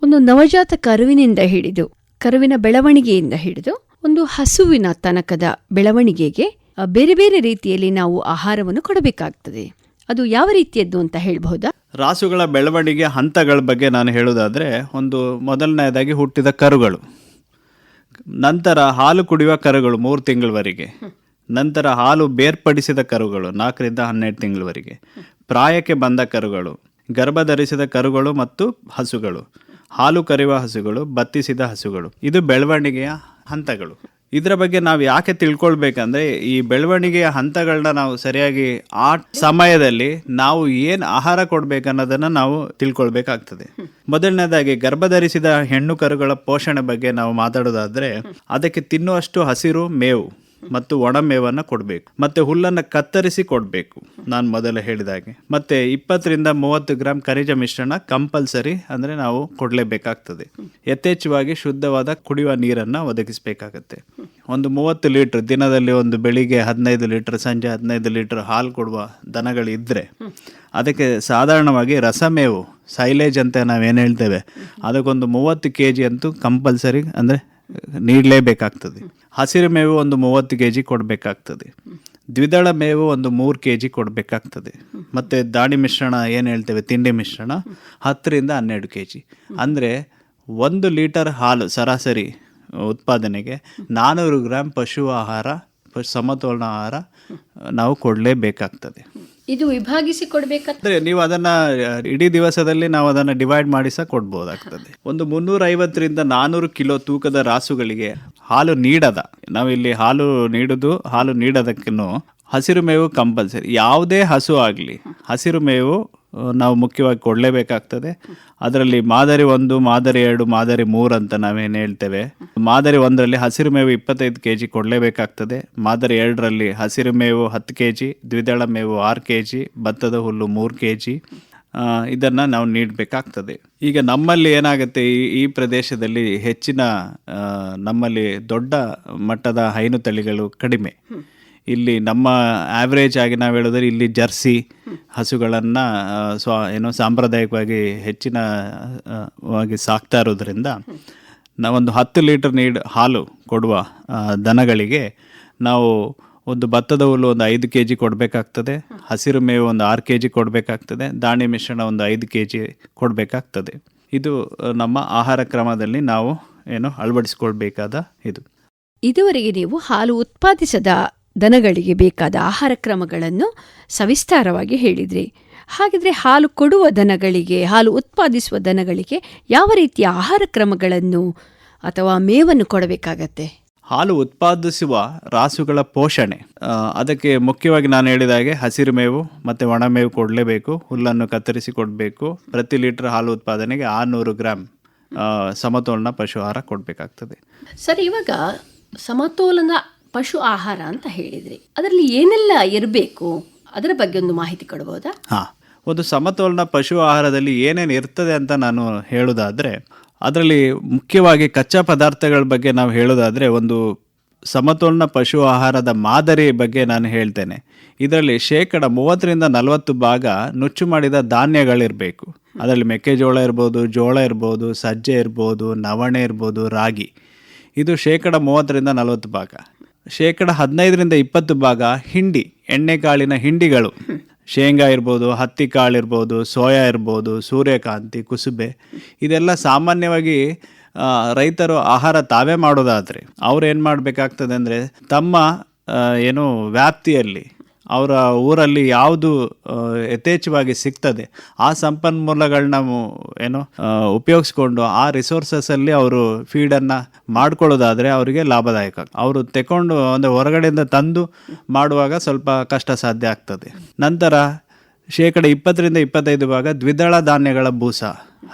ಒಂದು ನವಜಾತ ಕರುವಿನಿಂದ ಹಿಡಿದು ಕರುವಿನ ಬೆಳವಣಿಗೆಯಿಂದ ಹಿಡಿದು ಒಂದು ಹಸುವಿನ ತನಕದ ಬೆಳವಣಿಗೆಗೆ ಬೇರೆ ಬೇರೆ ರೀತಿಯಲ್ಲಿ ನಾವು ಆಹಾರವನ್ನು ಕೊಡಬೇಕಾಗ್ತದೆ. ಅದು ಯಾವ ರೀತಿಯದ್ದು ಅಂತ ಹೇಳ್ಬಹುದಾ? ರಾಸುಗಳ ಬೆಳವಣಿಗೆ ಹಂತಗಳ ಬಗ್ಗೆ ನಾನು ಹೇಳೋದಾದರೆ ಒಂದು ಮೊದಲನೆಯದಾಗಿ ಹುಟ್ಟಿದ ಕರುಗಳು. ನಂತರ ಹಾಲು ಕುಡಿಯುವ ಕರುಗಳು ಮೂರು ತಿಂಗಳವರೆಗೆ. ನಂತರ ಹಾಲು ಬೇರ್ಪಡಿಸಿದ ಕರುಗಳು ನಾಲ್ಕರಿಂದ ಹನ್ನೆರಡು ತಿಂಗಳವರೆಗೆ. ಪ್ರಾಯಕ್ಕೆ ಬಂದ ಕರುಗಳು, ಗರ್ಭಧರಿಸಿದ ಕರುಗಳು ಮತ್ತು ಹಸುಗಳು. ಹಾಲು ಕರೆಯುವ ಹಸುಗಳು, ಬತ್ತಿಸಿದ ಹಸುಗಳು. ಇದು ಬೆಳವಣಿಗೆಯ ಹಂತಗಳು. ಇದರ ಬಗ್ಗೆ ನಾವು ಯಾಕೆ ತಿಳ್ಕೊಳ್ಬೇಕಂದ್ರೆ, ಈ ಬೆಳವಣಿಗೆಯ ಹಂತಗಳನ್ನ ನಾವು ಸರಿಯಾಗಿ ಆ ಸಮಯದಲ್ಲಿ ನಾವು ಏನು ಆಹಾರ ಕೊಡ್ಬೇಕನ್ನೋದನ್ನ ನಾವು ತಿಳ್ಕೊಳ್ಬೇಕಾಗ್ತದೆ. ಮೊದಲನೇದಾಗಿ ಗರ್ಭಧರಿಸಿದ ಹೆಣ್ಣು ಕರುಗಳ ಪೋಷಣೆ ಬಗ್ಗೆ ನಾವು ಮಾತಾಡೋದಾದ್ರೆ, ಅದಕ್ಕೆ ತಿನ್ನುವಷ್ಟು ಹಸಿರು ಮೇವು. ಮತ್ತು ಒಣ ಮೇವನ್ನು ಕೊಡಬೇಕು. ಮತ್ತೆ ಹುಲ್ಲನ್ನು ಕತ್ತರಿಸಿ ಕೊಡಬೇಕು. ನಾನು ಮೊದಲು ಹೇಳಿದಾಗೆ ಮತ್ತೆ ಇಪ್ಪತ್ತರಿಂದ ಮೂವತ್ತು ಗ್ರಾಮ್ ಖನಿಜ ಮಿಶ್ರಣ ಕಂಪಲ್ಸರಿ ಅಂದ್ರೆ ನಾವು ಕೊಡಲೇಬೇಕಾಗ್ತದೆ. ಯಥೇಚ್ಛವಾಗಿ ಶುದ್ಧವಾದ ಕುಡಿಯುವ ನೀರನ್ನು ಒದಗಿಸಬೇಕಾಗತ್ತೆ. ಒಂದು ಮೂವತ್ತು ಲೀಟರ್, ದಿನದಲ್ಲಿ ಒಂದು ಬೆಳಿಗ್ಗೆ ಹದಿನೈದು ಲೀಟರ್, ಸಂಜೆ ಹದಿನೈದು ಲೀಟರ್ ಹಾಲು ಕೊಡುವ ದನಗಳಿದ್ದರೆ ಅದಕ್ಕೆ ಸಾಧಾರಣವಾಗಿ ರಸಮೇವು, ಸೈಲೇಜ್ ಅಂತ ನಾವೇನು ಹೇಳ್ತೇವೆ, ಅದಕ್ಕೊಂದು ಮೂವತ್ತು ಕೆ ಜಿ ಅಂತೂ ಕಂಪಲ್ಸರಿ ಅಂದರೆ ನೀಡಲೇಬೇಕಾಗ್ತದೆ. ಹಸಿರು ಮೇವು ಒಂದು ಮೂವತ್ತು ಕೆ ಜಿ ಕೊಡಬೇಕಾಗ್ತದೆ. ದ್ವಿದಳ ಮೇವು ಒಂದು ಮೂರು ಕೆ ಜಿ ಕೊಡಬೇಕಾಗ್ತದೆ. ಮತ್ತು ದಾಣಿ ಮಿಶ್ರಣ ಏನು ಹೇಳ್ತೇವೆ? ತಿಂಡಿ ಮಿಶ್ರಣ ಹತ್ತರಿಂದ ಹನ್ನೆರಡು ಕೆ ಜಿ ಅಂದರೆ ಒಂದು ಲೀಟರ್ ಹಾಲು ಸರಾಸರಿ ಉತ್ಪಾದನೆಗೆ ನಾನ್ನೂರು ಗ್ರಾಮ್ ಪಶು ಆಹಾರ ಸಮತೋಲನ ಆಹಾರ ನಾವು ಕೊಡಲೇಬೇಕಾಗ್ತದೆ. ಇದು ವಿಭಾಗಿಸಿ ಕೊಡ್ಬೇಕಂದ್ರೆ ನೀವು ಅದನ್ನ ಇಡೀ ದಿವಸದಲ್ಲಿ ನಾವು ಅದನ್ನ ಡಿವೈಡ್ ಮಾಡಿ ಸಹ ಕೊಡ್ಬೋದಾಗ್ತದೆ. ಒಂದು ಮುನ್ನೂರ ಐವತ್ತರಿಂದ ನಾನೂರು ಕಿಲೋ ತೂಕದ ರಾಸುಗಳಿಗೆ ಹಾಲು ನೀಡದ. ನಾವಿಲ್ಲಿ ಹಾಲು ನೀಡುದು, ಹಾಲು ನೀಡೋದಕ್ಕೂ ಹಸಿರು ಮೇವು ಕಂಪಲ್ಸರಿ. ಯಾವುದೇ ಹಸು ಆಗಲಿ, ಹಸಿರು ಮೇವು ನಾವು ಮುಖ್ಯವಾಗಿ ಕೊಡಲೇಬೇಕಾಗ್ತದೆ. ಅದರಲ್ಲಿ ಮಾದರಿ ಒಂದು, ಮಾದರಿ ಎರಡು, ಮಾದರಿ ಮೂರು ಅಂತ ನಾವೇನು ಹೇಳ್ತೇವೆ. ಮಾದರಿ ಒಂದರಲ್ಲಿ ಹಸಿರು ಮೇವು ಇಪ್ಪತ್ತೈದು ಕೆ ಜಿ ಕೊಡಲೇಬೇಕಾಗ್ತದೆ. ಮಾದರಿ ಎರಡರಲ್ಲಿ ಹಸಿರು ಮೇವು ಹತ್ತು ಕೆ ಜಿ ದ್ವಿದಳ ಮೇವು ಆರು ಕೆ ಜಿ ಭತ್ತದ ಹುಲ್ಲು ಮೂರು ಕೆ ಜಿ ಇದನ್ನು ನಾವು ನೀಡಬೇಕಾಗ್ತದೆ. ಈಗ ನಮ್ಮಲ್ಲಿ ಏನಾಗುತ್ತೆ, ಈ ಈ ಪ್ರದೇಶದಲ್ಲಿ ಹೆಚ್ಚಿನ ನಮ್ಮಲ್ಲಿ ದೊಡ್ಡ ಮಟ್ಟದ ಹೈನು ತಳಿಗಳು ಕಡಿಮೆ. ಇಲ್ಲಿ ನಮ್ಮ ಆವ್ರೇಜ್ ಆಗಿ ನಾವು ಹೇಳಿದ್ರೆ ಇಲ್ಲಿ ಜರ್ಸಿ ಹಸುಗಳನ್ನು ಸ್ವ, ಏನೋ ಸಾಂಪ್ರದಾಯಿಕವಾಗಿ ಹೆಚ್ಚಿನ ವಾಗಿ ಸಾಕ್ತಾ ಇರೋದ್ರಿಂದ ನಾವೊಂದು ಹತ್ತು ಲೀಟರ್ ನೀಡ್, ಹಾಲು ಕೊಡುವ ದನಗಳಿಗೆ ನಾವು ಒಂದು ಭತ್ತದ ಹುಲ್ಲು ಒಂದು ಐದು ಕೆ ಜಿ ಕೊಡಬೇಕಾಗ್ತದೆ, ಹಸಿರು ಮೇವು ಒಂದು ಆರು ಕೆ ಜಿ ಕೊಡಬೇಕಾಗ್ತದೆ, ದಾಣಿ ಮಿಶ್ರಣ ಒಂದು ಐದು ಕೆ ಜಿ ಕೊಡಬೇಕಾಗ್ತದೆ. ಇದು ನಮ್ಮ ಆಹಾರ ಕ್ರಮದಲ್ಲಿ ನಾವು ಏನು ಅಳವಡಿಸಿಕೊಳ್ಬೇಕಾದ ಇದು. ಇದುವರೆಗೆ ನೀವು ಹಾಲು ಉತ್ಪಾದಿಸದ ದನಗಳಿಗೆ ಬೇಕಾದ ಆಹಾರ ಕ್ರಮಗಳನ್ನು ಸವಿಸ್ತಾರವಾಗಿ ಹೇಳಿದ್ರಿ. ಹಾಗಿದ್ರೆ ಹಾಲು ಕೊಡುವ ದನಗಳಿಗೆ ಹಾಲು ಉತ್ಪಾದಿಸುವ ದನಗಳಿಗೆ ಯಾವ ರೀತಿಯ ಆಹಾರ ಕ್ರಮಗಳನ್ನು ಅಥವಾ ಮೇವನ್ನು ಕೊಡಬೇಕಾಗತ್ತೆ? ಹಾಲು ಉತ್ಪಾದಿಸುವ ರಾಸುಗಳ ಪೋಷಣೆ. ಅದಕ್ಕೆ ಮುಖ್ಯವಾಗಿ ನಾನು ಹೇಳಿದ ಹಾಗೆ ಹಸಿರು ಮೇವು ಮತ್ತು ಒಣಮೇವು ಕೊಡಲೇಬೇಕು ಹುಲ್ಲನ್ನು ಕತ್ತರಿಸಿ ಕೊಡಬೇಕು. ಪ್ರತಿ ಲೀಟರ್ ಹಾಲು ಉತ್ಪಾದನೆಗೆ ಆರುನೂರು ಗ್ರಾಮ್ ಸಮತೋಲನ ಪಶು ಆಹಾರ ಕೊಡಬೇಕಾಗ್ತದೆ. ಸರ್ ಇವಾಗ ಸಮತೋಲನ ಪಶು ಆಹಾರ ಅಂತ ಹೇಳಿದ್ರಿ. ಅದರಲ್ಲಿ ಏನೆಲ್ಲ ಇರಬೇಕು? ಅದರ ಬಗ್ಗೆ ಒಂದು ಮಾಹಿತಿ ಕೊಡಬಹುದಾ ಹಾಂ, ಒಂದು ಸಮತೋಲನ ಪಶು ಆಹಾರದಲ್ಲಿ ಏನೇನು ಇರ್ತದೆ ಅಂತ ನಾನು ಹೇಳೋದಾದರೆ, ಅದರಲ್ಲಿ ಮುಖ್ಯವಾಗಿ ಕಚ್ಚಾ ಪದಾರ್ಥಗಳ ಬಗ್ಗೆ ನಾವು ಹೇಳೋದಾದರೆ, ಒಂದು ಸಮತೋಲನ ಪಶು ಆಹಾರದ ಮಾದರಿ ಬಗ್ಗೆ ನಾನು ಹೇಳ್ತೇನೆ. ಇದರಲ್ಲಿ ಶೇಕಡ ಮೂವತ್ತರಿಂದ ನಲವತ್ತು ಭಾಗ ನುಚ್ಚು ಮಾಡಿದ ಧಾನ್ಯಗಳಿರಬೇಕು. ಅದರಲ್ಲಿ ಮೆಕ್ಕೆಜೋಳ ಇರ್ಬೋದು, ಜೋಳ ಇರ್ಬೋದು, ಸಜ್ಜೆ ಇರ್ಬೋದು, ನವಣೆ ಇರ್ಬೋದು, ರಾಗಿ. ಇದು ಶೇಕಡ ಮೂವತ್ತರಿಂದ ನಲವತ್ತು ಭಾಗ. ಶೇಕಡ ಹದಿನೈದರಿಂದ ಇಪ್ಪತ್ತು ಭಾಗ ಹಿಂಡಿ ಎಣ್ಣೆಕಾಳಿನ ಹಿಂಡಿಗಳು. ಶೇಂಗಾ ಇರ್ಬೋದು, ಹತ್ತಿ ಕಾಳು ಇರ್ಬೋದು, ಸೋಯಾ ಇರ್ಬೋದು, ಸೂರ್ಯಕಾಂತಿ, ಕುಸುಬೆ. ಇದೆಲ್ಲ ಸಾಮಾನ್ಯವಾಗಿ ರೈತರು ಆಹಾರ ತಾವೇ ಮಾಡೋದಾದರೆ, ಅವ್ರು ಏನು ಮಾಡಬೇಕಾಗ್ತದೆ ಅಂದರೆ ತಮ್ಮ ಏನು ವ್ಯಾಪ್ತಿಯಲ್ಲಿ ಅವರ ಊರಲ್ಲಿ ಯಾವುದು ಯಥೇಚ್ಛವಾಗಿ ಸಿಗ್ತದೆ, ಆ ಸಂಪನ್ಮೂಲಗಳನ್ನ ಏನು ಉಪಯೋಗಿಸ್ಕೊಂಡು ಆ ರಿಸೋರ್ಸಸ್ಸಲ್ಲಿ ಅವರು ಫೀಡನ್ನು ಮಾಡ್ಕೊಳ್ಳೋದಾದರೆ ಅವರಿಗೆ ಲಾಭದಾಯಕ. ಅವರು ತೆಕೊಂಡು ಅಂದರೆ ಹೊರಗಡೆಯಿಂದ ತಂದು ಮಾಡುವಾಗ ಸ್ವಲ್ಪ ಕಷ್ಟ ಸಾಧ್ಯ ಆಗ್ತದೆ. ನಂತರ ಶೇಕಡ ಇಪ್ಪತ್ತರಿಂದ ಇಪ್ಪತ್ತೈದು ಭಾಗ ದ್ವಿದಳ ಧಾನ್ಯಗಳ ಬೂಸ.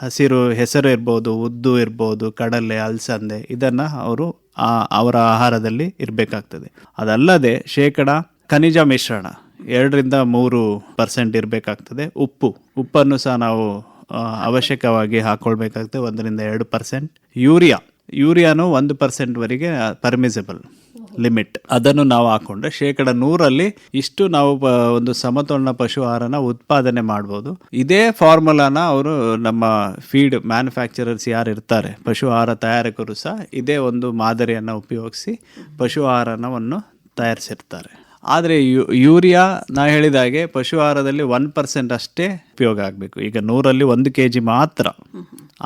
ಹಸಿರು, ಹೆಸರು ಇರ್ಬೋದು, ಉದ್ದು ಇರ್ಬೋದು, ಕಡಲೆ, ಅಲಸಂದೆ ಇದನ್ನು ಅವರು ಅವರ ಆಹಾರದಲ್ಲಿ ಇರಬೇಕಾಗ್ತದೆ. ಅದಲ್ಲದೆ ಶೇಕಡ ಖನಿಜ ಮಿಶ್ರಣ, ಎರಡರಿಂದ ಮೂರು ಪರ್ಸೆಂಟ್ ಇರಬೇಕಾಗ್ತದೆ. ಉಪ್ಪು, ಉಪ್ಪನ್ನು ಸಹ ನಾವು ಅವಶ್ಯಕವಾಗಿ ಹಾಕೊಳ್ಬೇಕಾಗ್ತದೆ, ಒಂದರಿಂದ ಎರಡು ಪರ್ಸೆಂಟ್ ಯೂರಿಯಾ, ಯೂರಿಯಾನು ಒಂದು ಪರ್ಸೆಂಟ್ವರೆಗೆ ಪರ್ಮಿಸಬಲ್ ಲಿಮಿಟ್ ಅದನ್ನು ನಾವು ಹಾಕೊಂಡ್ರೆ ಶೇಕಡ ನೂರಲ್ಲಿ ಇಷ್ಟು ನಾವು ಒಂದು ಸಮತೋಲನ ಪಶು ಆಹಾರನ ಉತ್ಪಾದನೆ ಮಾಡ್ಬೋದು. ಇದೇ ಫಾರ್ಮುಲಾನ ಅವರು ನಮ್ಮ ಫೀಡ್ ಮ್ಯಾನುಫ್ಯಾಕ್ಚರರ್ಸ್ ಯಾರು ಇರ್ತಾರೆ, ಪಶು ಆಹಾರ ತಯಾರಕರು ಸಹ ಇದೇ ಒಂದು ಮಾದರಿಯನ್ನು ಉಪಯೋಗಿಸಿ ಪಶು ಆಹಾರನವನ್ನು ತಯಾರಿಸಿರ್ತಾರೆ. ಆದರೆ ಯು, ಯೂರಿಯಾ ನಾ ಹೇಳಿದ ಹಾಗೆ ಪಶು ಆಹಾರದಲ್ಲಿ ಒನ್ ಪರ್ಸೆಂಟ್ ಅಷ್ಟೇ ಉಪಯೋಗ ಆಗಬೇಕು. ಈಗ ನೂರಲ್ಲಿ ಒಂದು ಕೆ ಜಿ ಮಾತ್ರ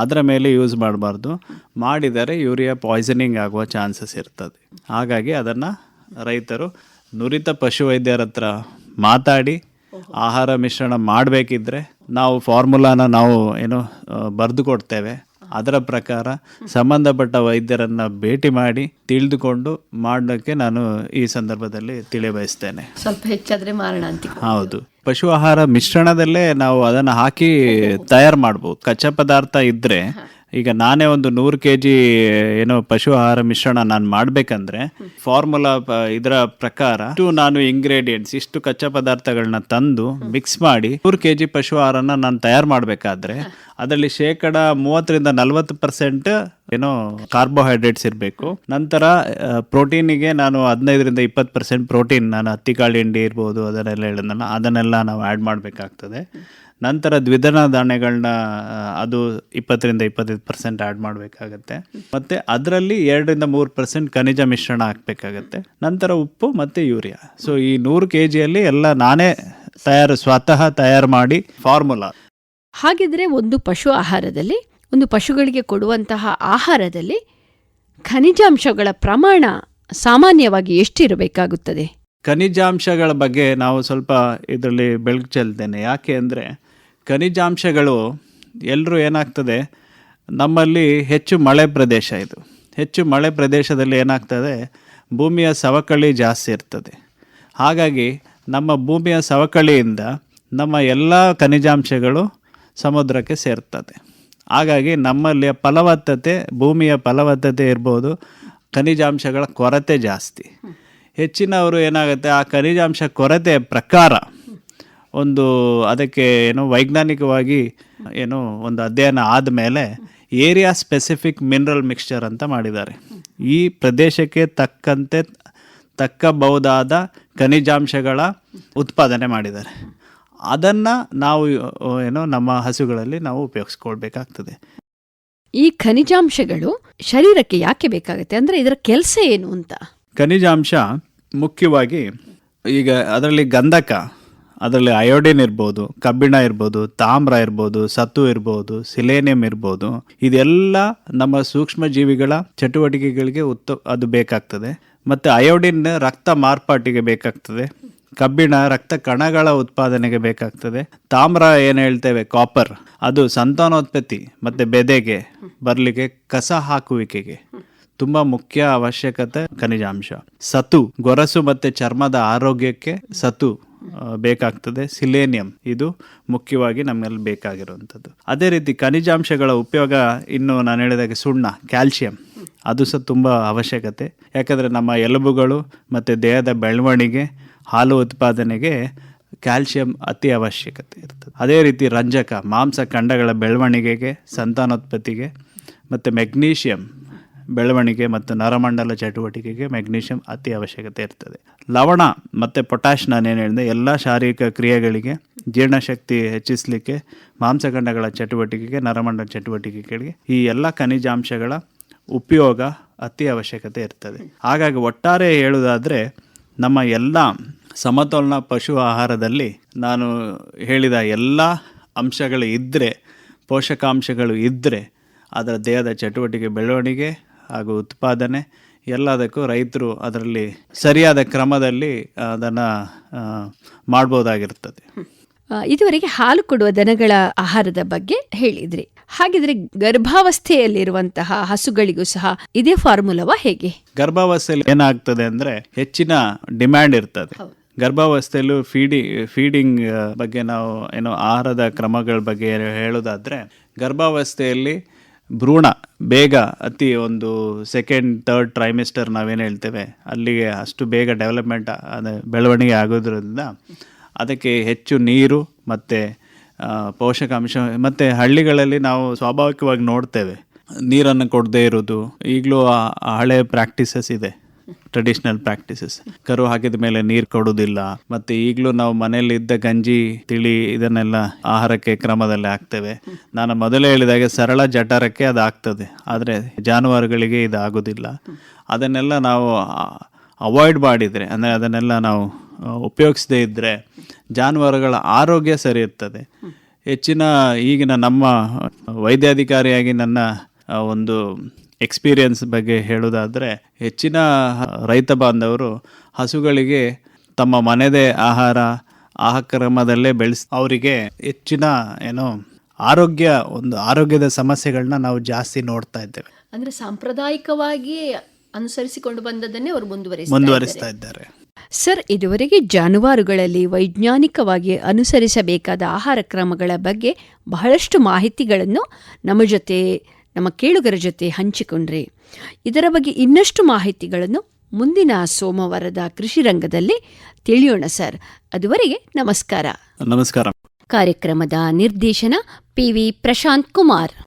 ಅದರ ಮೇಲೆ ಯೂಸ್ ಮಾಡಬಾರ್ದು. ಮಾಡಿದರೆ ಯೂರಿಯಾ ಪಾಯ್ಸನಿಂಗ್ ಆಗುವ ಚಾನ್ಸಸ್ ಇರ್ತದೆ. ಹಾಗಾಗಿ ಅದನ್ನು ರೈತರು ನುರಿತ ಪಶುವೈದ್ಯರ ಹತ್ರ ಮಾತಾಡಿ, ಆಹಾರ ಮಿಶ್ರಣ ಮಾಡಬೇಕಿದ್ರೆ ನಾವು ಫಾರ್ಮುಲಾನ ನಾವು ಏನು ಬರೆದು ಕೊಡ್ತೇವೆ. ಅದರ ಪ್ರಕಾರ ಸಂಬಂಧಪಟ್ಟ ವೈದ್ಯರನ್ನ ಭೇಟಿ ಮಾಡಿ ತಿಳಿದುಕೊಂಡು ಮಾಡೋಕ್ಕೆ ನಾನು ಈ ಸಂದರ್ಭದಲ್ಲಿ ತಿಳಿಯಬಯಸ್ತೇನೆ ಸ್ವಲ್ಪ ಹೆಚ್ಚಾದ್ರೆ ಮಾರಣ ಅಂತ ಹೌದು. ಪಶು ಆಹಾರ ಮಿಶ್ರಣದಲ್ಲೇ ನಾವು ಅದನ್ನು ಹಾಕಿ ತಯಾರು ಮಾಡ್ಬೋದು. ಕಚ್ಚಾ ಪದಾರ್ಥ ಇದ್ದರೆ ಈಗ ನಾನೇ ಒಂದು ನೂರು ಕೆ ಜಿ ಏನೋ ಪಶು ಆಹಾರ ಮಿಶ್ರಣ ನಾನು ಮಾಡಬೇಕಂದ್ರೆ ಫಾರ್ಮುಲಾ ಇದರ ಪ್ರಕಾರ ಇಷ್ಟು ನಾನು ಇಂಗ್ರೀಡಿಯೆಂಟ್ಸ್ ಇಷ್ಟು ಕಚ್ಚಾ ಪದಾರ್ಥಗಳನ್ನ ತಂದು ಮಿಕ್ಸ್ ಮಾಡಿ ನೂರು ಕೆ ಜಿ ಪಶು ಆಹಾರನ ನಾನು ತಯಾರು ಮಾಡಬೇಕಾದ್ರೆ ಅದರಲ್ಲಿ ಶೇಕಡ ಮೂವತ್ತರಿಂದ ನಲವತ್ತು ಪರ್ಸೆಂಟ್ ಏನೋ ಕಾರ್ಬೋಹೈಡ್ರೇಟ್ಸ್ ಇರಬೇಕು. ನಂತರ ಪ್ರೋಟೀನಿಗೆ ನಾನು ಹದಿನೈದರಿಂದ ಇಪ್ಪತ್ತು ಪರ್ಸೆಂಟ್ ಪ್ರೋಟೀನ್, ನಾನು ಹತ್ತಿಕಾಳು ಹಿಂಡಿ ಇರ್ಬೋದು, ಅದನ್ನೆಲ್ಲ ಹೇಳಿದ್ನಲ್ಲ, ಅದನ್ನೆಲ್ಲ ನಾವು ಆ್ಯಡ್ ಮಾಡಬೇಕಾಗ್ತದೆ. ನಂತರ ದ್ವಿದಳ ಧಾನ್ಯಗಳನ್ನ ಅದು ಇಪ್ಪತ್ತರಿಂದ ಇಪ್ಪತ್ತೈದು ಪರ್ಸೆಂಟ್ ಆ್ಯಡ್ ಮಾಡಬೇಕಾಗತ್ತೆ. ಮತ್ತು ಅದರಲ್ಲಿ ಎರಡರಿಂದ ಮೂರು ಪರ್ಸೆಂಟ್ ಖನಿಜ ಮಿಶ್ರಣ ಹಾಕಬೇಕಾಗತ್ತೆ. ನಂತರ ಉಪ್ಪು ಮತ್ತು ಯೂರಿಯಾ. ಸೊ ಈ ನೂರು ಕೆ ಜಿಯಲ್ಲಿ ಎಲ್ಲ ನಾನೇ ತಯಾರು, ಸ್ವತಃ ತಯಾರು ಮಾಡಿ ಫಾರ್ಮುಲಾ ಹಾಗಿದ್ರೆ ಒಂದು ಪಶು ಆಹಾರದಲ್ಲಿ, ಒಂದು ಪಶುಗಳಿಗೆ ಕೊಡುವಂತಹ ಆಹಾರದಲ್ಲಿ ಖನಿಜಾಂಶಗಳ ಪ್ರಮಾಣ ಸಾಮಾನ್ಯವಾಗಿ ಎಷ್ಟಿರಬೇಕಾಗುತ್ತದೆ? ಖನಿಜಾಂಶಗಳ ಬಗ್ಗೆ ನಾವು ಸ್ವಲ್ಪ ಇದರಲ್ಲಿ ಬೆಳಕು ಚೆಲ್ತೇನೆ. ಯಾಕೆ ಅಂದರೆ ಖನಿಜಾಂಶಗಳು ಎಲ್ಲರೂ ಏನಾಗ್ತದೆ, ನಮ್ಮಲ್ಲಿ ಹೆಚ್ಚು ಮಳೆ ಪ್ರದೇಶ ಇದು. ಹೆಚ್ಚು ಮಳೆ ಪ್ರದೇಶದಲ್ಲಿ ಏನಾಗ್ತದೆ, ಭೂಮಿಯ ಸವಕಳಿ ಜಾಸ್ತಿ ಇರ್ತದೆ. ಹಾಗಾಗಿ ನಮ್ಮ ಭೂಮಿಯ ಸವಕಳಿಯಿಂದ ನಮ್ಮ ಎಲ್ಲ ಖನಿಜಾಂಶಗಳು ಸಮುದ್ರಕ್ಕೆ ಸೇರ್ತದೆ. ಹಾಗಾಗಿ ನಮ್ಮಲ್ಲಿಯ ಫಲವತ್ತತೆ, ಭೂಮಿಯ ಫಲವತ್ತತೆ ಇರ್ಬೋದು. ಖನಿಜಾಂಶಗಳ ಕೊರತೆ ಜಾಸ್ತಿ. ಹೆಚ್ಚಿನವರು ಏನಾಗುತ್ತೆ, ಆ ಖನಿಜಾಂಶ ಕೊರತೆ ಪ್ರಕಾರ ಒಂದು ಅದಕ್ಕೆ ಏನು ವೈಜ್ಞಾನಿಕವಾಗಿ ಏನು ಒಂದು ಅಧ್ಯಯನ ಆದಮೇಲೆ ಏರಿಯಾ ಸ್ಪೆಸಿಫಿಕ್ ಮಿನರಲ್ ಮಿಕ್ಸ್ಚರ್ ಅಂತ ಮಾಡಿದ್ದಾರೆ. ಈ ಪ್ರದೇಶಕ್ಕೆ ತಕ್ಕಂತೆ ತಕ್ಕಬಹುದಾದ ಖನಿಜಾಂಶಗಳ ಉತ್ಪಾದನೆ ಮಾಡಿದ್ದಾರೆ. ಅದನ್ನು ನಾವು ಏನೋ ನಮ್ಮ ಹಸುಗಳಲ್ಲಿ ನಾವು ಉಪಯೋಗಿಸ್ಕೊಳ್ಬೇಕಾಗ್ತದೆ. ಈ ಖನಿಜಾಂಶಗಳು ಶರೀರಕ್ಕೆ ಯಾಕೆ ಬೇಕಾಗುತ್ತೆ? ಅಂದ್ರೆ ಇದರ ಕೆಲಸ ಏನು ಅಂತ? ಖನಿಜಾಂಶ ಮುಖ್ಯವಾಗಿ ಈಗ ಅದರಲ್ಲಿ ಗಂಧಕ ಅದರಲ್ಲಿ ಅಯೋಡಿನ್ ಇರ್ಬೋದು ಕಬ್ಬಿಣ ಇರ್ಬೋದು ತಾಮ್ರ ಇರ್ಬೋದು ಸತ್ತು ಇರ್ಬೋದು ಸಿಲೇನಿಯಂ ಇರ್ಬೋದು. ಇದೆಲ್ಲ ನಮ್ಮ ಸೂಕ್ಷ್ಮ ಜೀವಿಗಳ ಚಟುವಟಿಕೆಗಳಿಗೆ ಉತ್ತ ಅದು ಬೇಕಾಗ್ತದೆ. ಮತ್ತು ಅಯೋಡಿನ್ ರಕ್ತ ಮಾರ್ಪಾಟಿಗೆ ಬೇಕಾಗ್ತದೆ. ಕಬ್ಬಿಣ ರಕ್ತ ಕಣಗಳ ಉತ್ಪಾದನೆಗೆ ಬೇಕಾಗ್ತದೆ. ತಾಮ್ರ ಏನು ಹೇಳ್ತೇವೆ? ಕಾಪರ್ ಅದು ಸಂತಾನೋತ್ಪತ್ತಿ, ಮತ್ತು ಬೆದೆಗೆ ಬರಲಿಕ್ಕೆ ಕಸ ಹಾಕುವಿಕೆಗೆ. ತುಂಬ ಮುಖ್ಯ ಅವಶ್ಯಕತೆ ಖನಿಜಾಂಶ. ಸತು, ಗೊರಸು ಮತ್ತು ಚರ್ಮದ ಆರೋಗ್ಯಕ್ಕೆ ಸತು ಬೇಕಾಗ್ತದೆ. ಸಿಲೇನಿಯಂ, ಇದು ಮುಖ್ಯವಾಗಿ ನಮ್ಮಲ್ಲಿ ಬೇಕಾಗಿರುವಂಥದ್ದು. ಅದೇ ರೀತಿ ಖನಿಜಾಂಶಗಳ ಉಪಯೋಗ ಇನ್ನು ನಾನು ಹೇಳಿದಾಗೆ ಸುಣ್ಣ, ಕ್ಯಾಲ್ಶಿಯಂ. ಅದು ಸಹ ತುಂಬ ಅವಶ್ಯಕತೆ. ಯಾಕಂದರೆ ನಮ್ಮ ಎಲುಬುಗಳು ಮತ್ತು ದೇಹದ ಬೆಳವಣಿಗೆ ಹಾಲು ಉತ್ಪಾದನೆಗೆ ಕ್ಯಾಲ್ಶಿಯಂ ಅತಿ ಅವಶ್ಯಕತೆ ಇರ್ತದೆ. ಅದೇ ರೀತಿ ರಂಜಕ, ಮಾಂಸ ಖಂಡಗಳ ಬೆಳವಣಿಗೆಗೆ, ಸಂತಾನೋತ್ಪತ್ತಿಗೆ ಮತ್ತು ಮೆಗ್ನೀಷಿಯಂ ಬೆಳವಣಿಗೆ ಮತ್ತು ನರಮಂಡಲ ಚಟುವಟಿಕೆಗೆ ಮೆಗ್ನೀಷಿಯಂ ಅತಿ ಅವಶ್ಯಕತೆ ಇರ್ತದೆ. ಲವಣ ಮತ್ತು ಪೊಟ್ಯಾಶ್ ಏನು ಹೇಳಿದೆ, ಎಲ್ಲ ಶಾರೀರಿಕ ಕ್ರಿಯೆಗಳಿಗೆ ಜೀರ್ಣಶಕ್ತಿ ಹೆಚ್ಚಿಸಲಿಕ್ಕೆ ಮಾಂಸಖಂಡಗಳ ಚಟುವಟಿಕೆಗೆ, ನರಮಂಡಲ ಚಟುವಟಿಕೆಗಳಿಗೆ ಈ ಎಲ್ಲ ಖನಿಜಾಂಶಗಳ ಉಪಯೋಗ ಅತಿ ಅವಶ್ಯಕತೆ ಇರ್ತದೆ. ಹಾಗಾಗಿ ಒಟ್ಟಾರೆ ಹೇಳುವುದಾದರೆ, ನಮ್ಮ ಎಲ್ಲ ಸಮತೋಲನ ಪಶು ಆಹಾರದಲ್ಲಿ ನಾನು ಹೇಳಿದ ಎಲ್ಲ ಅಂಶಗಳು ಇದ್ದರೆ ಪೋಷಕಾಂಶಗಳು ಇದ್ದರೆ ಅದರ ದೇಹದ ಚಟುವಟಿಕೆ ಬೆಳವಣಿಗೆ ಹಾಗೂ ಉತ್ಪಾದನೆ ಎಲ್ಲದಕ್ಕೂ ರೈತರು ಅದರಲ್ಲಿ ಸರಿಯಾದ ಕ್ರಮದಲ್ಲಿ ಅದನ್ನು ಮಾಡ್ಬೋದಾಗಿರ್ತದೆ ಇದುವರೆಗೆ ಹಾಲು ಕೊಡುವ ದನಗಳ ಆಹಾರದ ಬಗ್ಗೆ ಹೇಳಿದ್ರಿ. ಹಾಗಿದ್ರೆ ಗರ್ಭಾವಸ್ಥೆಯಲ್ಲಿರುವಂತಹ ಹಸುಗಳಿಗೂ ಸಹ ಇದೇ ಫಾರ್ಮುಲಾವ ಹೇಗೆ? ಗರ್ಭಾವಸ್ಥೆಯಲ್ಲಿ ಏನಾಗ್ತದೆ ಅಂದ್ರೆ ಹೆಚ್ಚಿನ ಡಿಮ್ಯಾಂಡ್ ಇರ್ತದೆ. ಗರ್ಭಾವಸ್ಥೆಯಲ್ಲೂ ಫೀಡಿ ಫೀಡಿಂಗ್ ಬಗ್ಗೆ ನಾವು ಏನೋ ಆಹಾರದ ಕ್ರಮಗಳ ಬಗ್ಗೆ ಹೇಳೋದಾದರೆ, ಗರ್ಭಾವಸ್ಥೆಯಲ್ಲಿ ಭ್ರೂಣ, ಬೇಗ ಅತಿ ಒಂದು ಸೆಕೆಂಡ್ ತರ್ಡ್ ಟ್ರೈಮಿಸ್ಟರ್ ನಾವೇನು ಹೇಳ್ತೇವೆ, ಅಲ್ಲಿಗೆ ಅಷ್ಟು ಬೇಗ ಡೆವಲಪ್ಮೆಂಟ್ ಅದು ಬೆಳವಣಿಗೆ ಆಗೋದ್ರಿಂದ ಅದಕ್ಕೆ ಹೆಚ್ಚು ನೀರು ಮತ್ತು ಪೋಷಕಾಂಶ ಮತ್ತು ಹಳ್ಳಿಗಳಲ್ಲಿ ನಾವು ಸ್ವಾಭಾವಿಕವಾಗಿ ನೋಡ್ತೇವೆ. ನೀರನ್ನು ಕೊಡದೇ ಇರೋದು ಈಗಲೂ ಹಳೆ ಪ್ರಾಕ್ಟೀಸಸ್ ಇದೆ. ಟ್ರೆಡಿಷ್ನಲ್ ಪ್ರಾಕ್ಟೀಸಸ್ ಕರು ಹಾಕಿದ ಮೇಲೆ ನೀರು ಕೊಡೋದಿಲ್ಲ. ಮತ್ತು ಈಗಲೂ ನಾವು ಮನೆಯಲ್ಲಿ ಇದ್ದ ಗಂಜಿ, ತಿಳಿ ಇದನ್ನೆಲ್ಲ ಆಹಾರಕ್ಕೆ ಕ್ರಮದಲ್ಲಿ ಹಾಕ್ತೇವೆ. ನಾನು ಮೊದಲೇ ಹೇಳಿದಾಗೆ ಸರಳ ಜಠರಕ್ಕೆ ಅದು ಆಗ್ತದೆ. ಆದರೆ ಜಾನುವಾರುಗಳಿಗೆ ಇದು ಆಗೋದಿಲ್ಲ. ಅದನ್ನೆಲ್ಲ ನಾವು ಅವಾಯ್ಡ್ ಮಾಡಿದರೆ, ಅಂದರೆ ಅದನ್ನೆಲ್ಲ ನಾವು ಉಪಯೋಗಿಸದೇ ಇದ್ದರೆ ಜಾನುವಾರುಗಳ ಆರೋಗ್ಯ ಸರಿ ಇರ್ತದೆ. ಹೆಚ್ಚಿನ ಈಗಿನ ನಮ್ಮ ವೈದ್ಯಾಧಿಕಾರಿಯಾಗಿ ನನ್ನ ಒಂದು ಎಕ್ಸ್ಪೀರಿಯನ್ಸ್ ಬಗ್ಗೆ ಹೇಳೋದಾದರೆ ಹೆಚ್ಚಿನ ರೈತ ಬಾಂಧವರು ಹಸುಗಳಿಗೆ ತಮ್ಮ ಮನೆದೇ ಆಹಾರ ಆಹಾರ ಕ್ರಮದಲ್ಲೇ ಬೆಳೆಸ್ ಅವರಿಗೆ ಹೆಚ್ಚಿನ ಏನು ಆರೋಗ್ಯ ಒಂದು ಆರೋಗ್ಯದ ಸಮಸ್ಯೆಗಳನ್ನ ನಾವು ಜಾಸ್ತಿ ನೋಡ್ತಾ ಇದ್ದೇವೆ. ಅಂದ್ರೆ ಸಾಂಪ್ರದಾಯಿಕವಾಗಿ ಅನುಸರಿಸಿಕೊಂಡು ಬಂದದನ್ನೇ ಅವರು ಮುಂದುವರಿಸಿ ಮುಂದುವರಿಸ್ತಾ ಇದ್ದಾರೆ. ಸರ್ ಇದುವರೆಗೆ ಜಾನುವಾರುಗಳಲ್ಲಿ ವೈಜ್ಞಾನಿಕವಾಗಿ ಅನುಸರಿಸಬೇಕಾದ ಆಹಾರ ಕ್ರಮಗಳ ಬಗ್ಗೆ ಬಹಳಷ್ಟು ಮಾಹಿತಿಗಳನ್ನು ನಮ್ಮ ಜೊತೆ ನಮ್ಮ ಕೇಳುಗರ ಜೊತೆ ಹಂಚಿಕೊಂಡ್ರಿ. ಇದರ ಬಗ್ಗೆ ಇನ್ನಷ್ಟು ಮಾಹಿತಿಗಳನ್ನು ಮುಂದಿನ ಸೋಮವಾರದ ಕೃಷಿ ರಂಗದಲ್ಲಿ ತಿಳಿಯೋಣ ಸರ್. ಅದುವರೆಗೆ ನಮಸ್ಕಾರ. ನಮಸ್ಕಾರ. ಕಾರ್ಯಕ್ರಮದ ನಿರ್ದೇಶನ ಪಿವಿ ಪ್ರಶಾಂತ್ ಕುಮಾರ್.